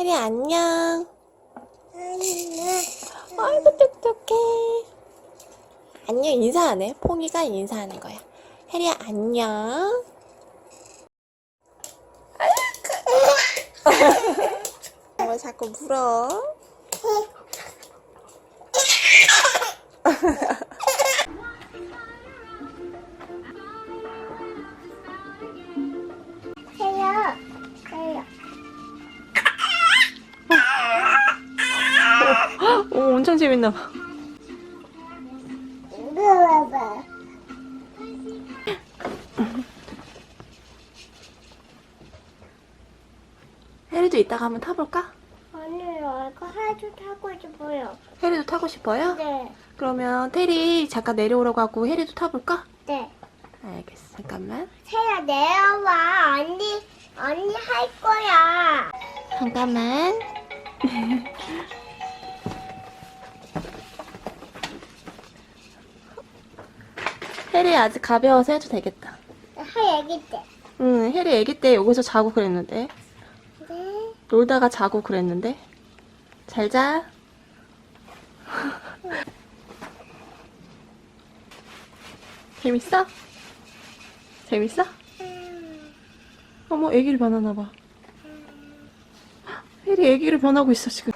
해리 안녕. 안녕. 아이고 똑똑해. 안녕 인사하네. 퐁이가 인사하는 거야. 해리야 안녕. 뭐 자꾸 물어? 재밌나 봐. 해리도 이따가 한번 타볼까? 아니요, 이거 하도 타고 싶어요. 해리도 타고 싶어요? 네, 그러면 테리 잠깐 내려오라고 하고 해리도 타볼까? 네. 알겠어. 잠깐만. 세야 내려와. 언니, 언니 할 거야. 잠깐만. 해리 아직 가벼워서 해도 되겠다. 할 얘기 때. 응, 해리 아기 때 여기서 자고 그랬는데. 네. 놀다가 자고 그랬는데. 잘 자. 재밌어? 재밌어? 음, 어머, 애기를 변하나 봐. 혜리 애기를 변하고 있어, 지금.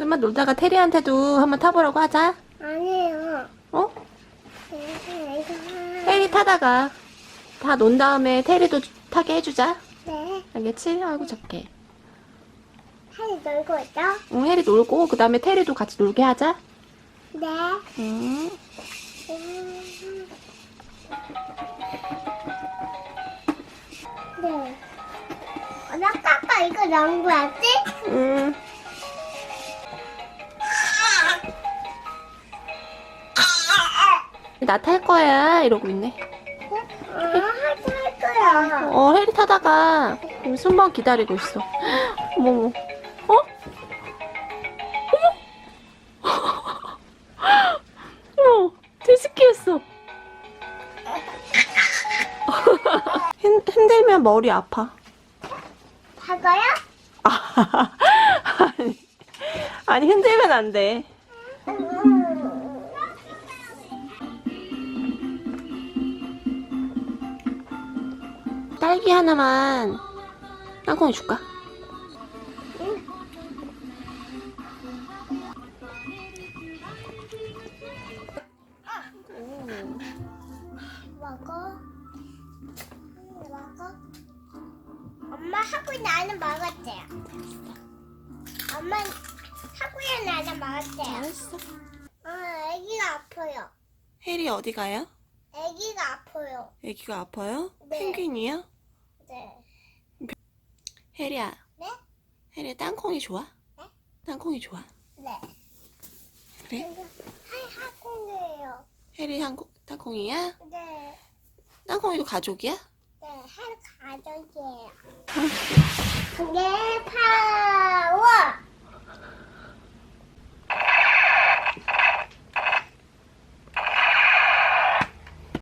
좀만 놀다가 테리한테도 한번 타보라고 하자. 아니에요. 어? 네, 이거 하- 테리 타다가 다 논 다음에 테리도 타게 해주자. 네. 알겠지? 아이고, 작게. 하이 놀고 있어? 응, 혜리 놀고, 그 다음에 테리도 같이 놀게 하자. 네. 응. 음. 네. 어, 나 아까 이거 넣은 거였지? 응. 나 탈 거야. 이러고 있네. 어, 하도 할 거야. 어, 혜리 타다가 순번 기다리고 있어. 어머머. 어? 어머? 어머, 데스키였어. 흔, 흔들면 머리 아파. 사과야? 아, 아니, 아니, 흔들면 안 돼. 딸기 하나만 땅콩이 줄까? 먹어. 먹어. 엄마 하고 나는 먹었대요. 엄마 하고야 나는 먹었대요. 알았어. 아, 아기가 아파요. 혜리 어디 가요? 아기가 아파요. 애기가 아파요? 네. 펭귄이요? 네. 혜리야. 네? 혜리 땅콩이 좋아? 네? 땅콩이 좋아. 네. 그래? 학원이에요. 혜리 한국 땅콩이야? 네. 땅콩이도 가족이야? 네, 할 가족이에요. 그게 파워.